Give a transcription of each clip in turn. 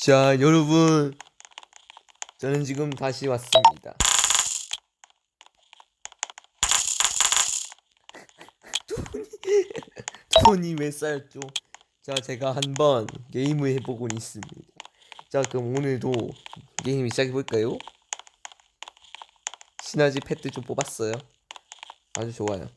자, 여러분. 저는 지금 다시 왔습니다. 돈이, 돈이 몇 살죠? 자, 제가 한번 게임을 해보곤 있습니다. 자, 그럼 오늘도 게임 시작해볼까요? 시너지 패드 좀 뽑았어요. 아주 좋아요.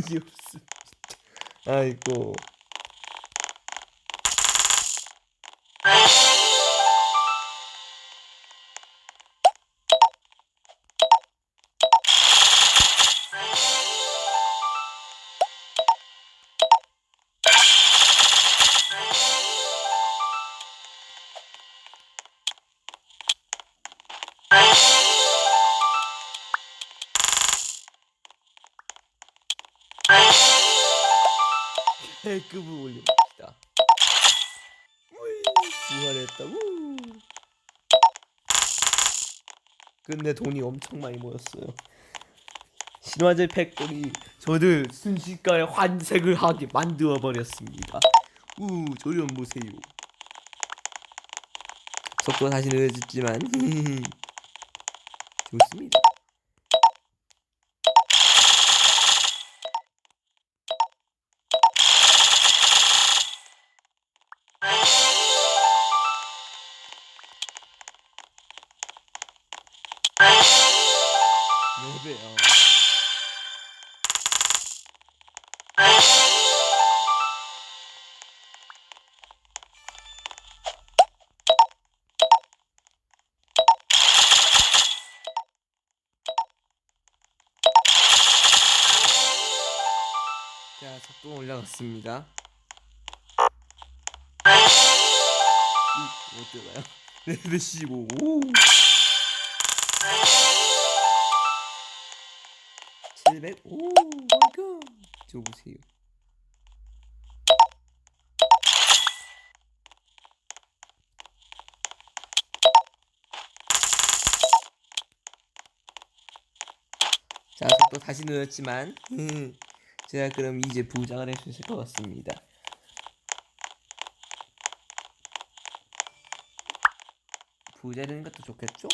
돈이 없음. 아이고. 해급을 올려봅시다. 우이, 부활했다. 우. 근데 돈이 엄청 많이 모였어요. 신화제 팩토리 저를 순식간에 환색을 하게 만들어 버렸습니다. 우, 좀 보세요. 속도 다시 느려졌지만 좋습니다. 네 배요. 자, 속도 올라갔습니다. 이, 못 들어가요? 레벨 15. 오. 700. 오, 마이 갓. 저 보세요. 자, 속도 다시 늘었지만 제가 그럼 이제 부자가 될수 있을 것 같습니다. 부자 되는 것도 좋겠죠?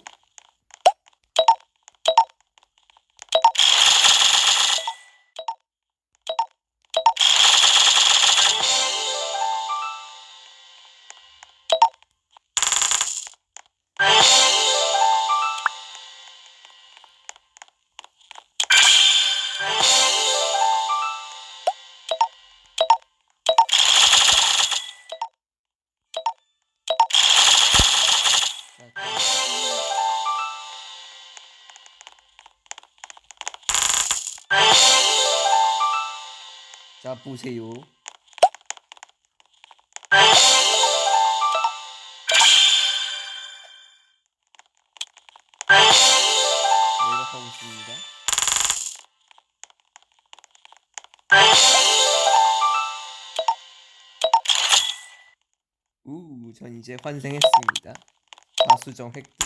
자 보세요. 내려가고 있습니다. 우, 전 이제 환생했습니다. 다수정 획득.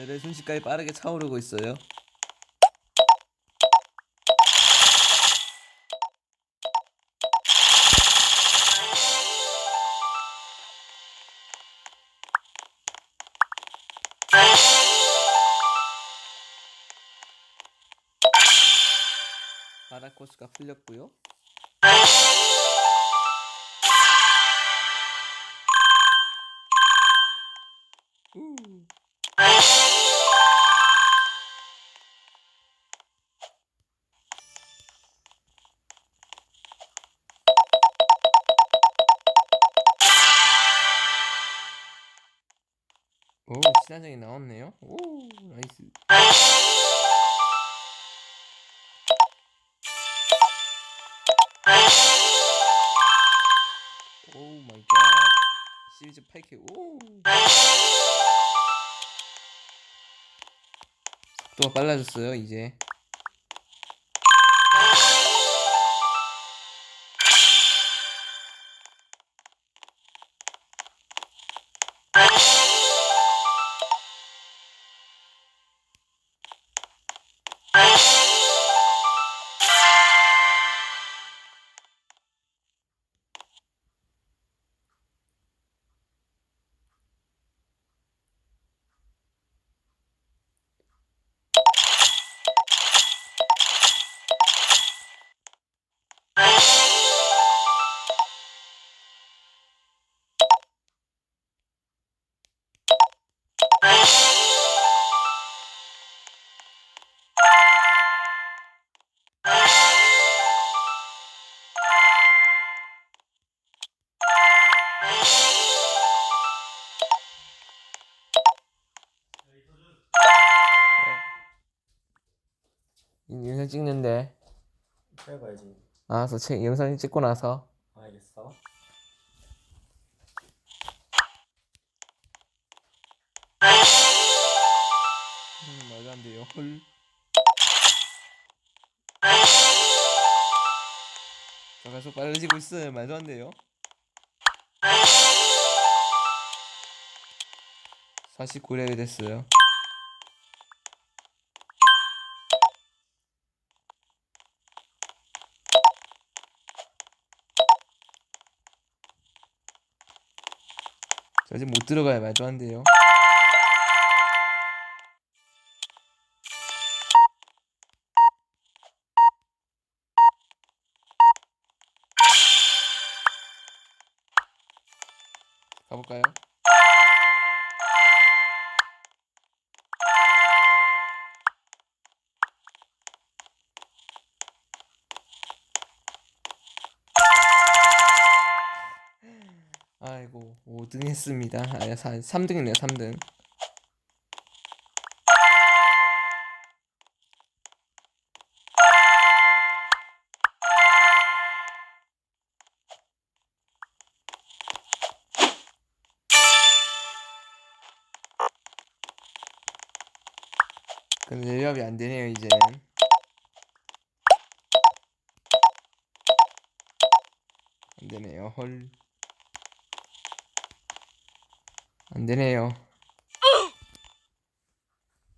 우. 오늘의 순식간에 빠르게 차오르고 있어요. 바닥 코스가 풀렸고요. 오, 신화장이 나왔네요. 오, 나이스. 오 마이 갓. 시리즈 8K. 오. 속도가 빨라졌어요, 이제. 찍는데. 해봐야지. 알았어, 책 영상 찍고 나서. 알겠어. 음, 말도 안 돼요. 헐. 저 계속 빨라지고 있어요. 말도 안 돼요. 49레벨 됐어요. 저 아직 못 들어가요. 말도 안 돼요. 5등 했습니다. 아니 3등이네요 3등. 근데 레벨업이 안 되네요 이제는. 안 되네요 헐. 안 되네요.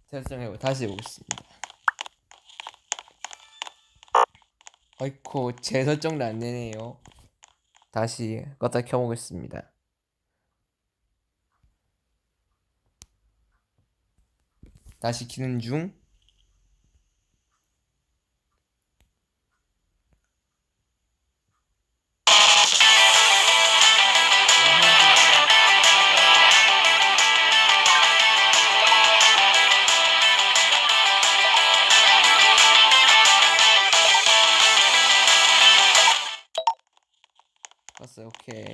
설정해 다시 해보겠습니다. 아이코 제 설정도 안 되네요. 다시 껐다 켜보겠습니다. 다시 키는 중. 오케이.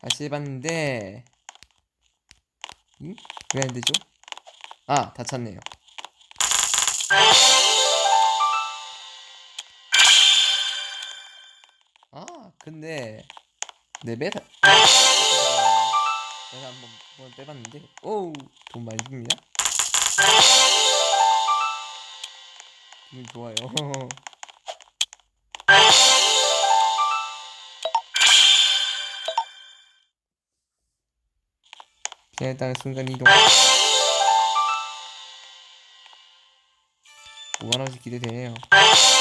다시 해봤는데 응? 왜 안 되죠? 아, 다 찼네요. 아, 근데 내 메타 내가 한번 한번 빼봤는데 오우 돈 많이 줍니다. 기분 좋아요. 일단 순간 이동. 뭐가 나올지 기대되네요. 가볼까요?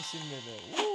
80레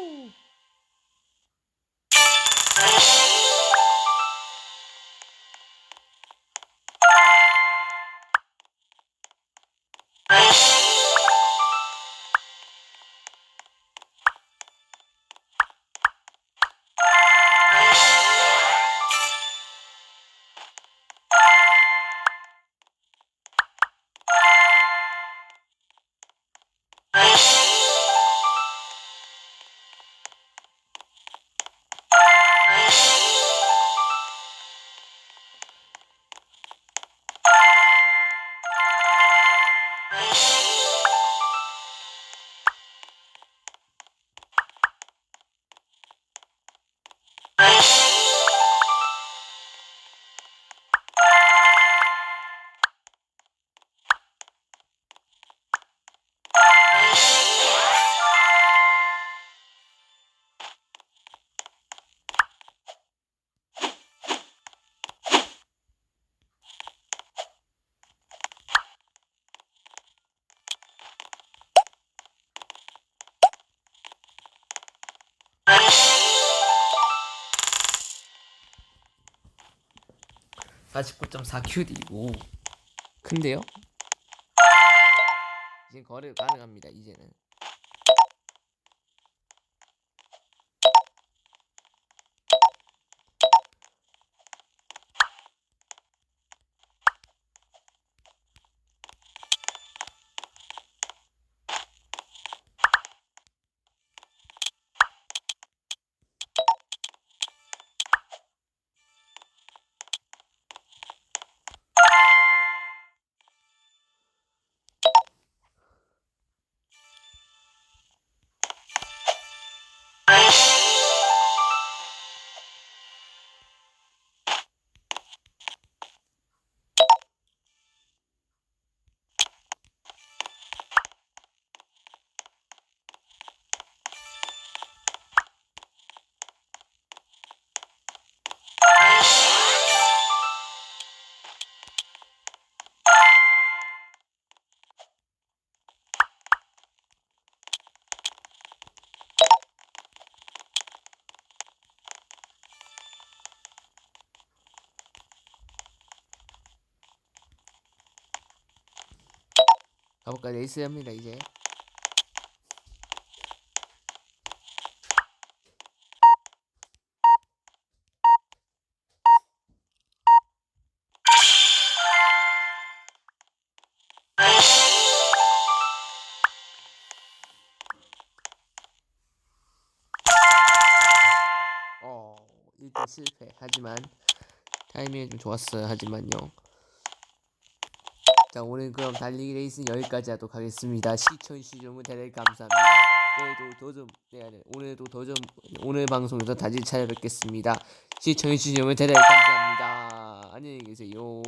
Bye. 49.4QD고. 근데요? 지금 거래 가능합니다 이제는. 가볼까요 레이스 합니다 이제. 어 1등 실패. 하지만 타이밍이 좀 좋았어요. 하지만요 자 오늘 그럼 달리기 레이스는 여기까지 하도록 하겠습니다. 시청해주신 여러분 대단히 감사합니다. 내일도 더좀 네, 오늘도 더좀 오늘 방송에서 다시 찾아뵙겠습니다. 시청해주신 여러분 대단히 감사합니다. 안녕히 계세요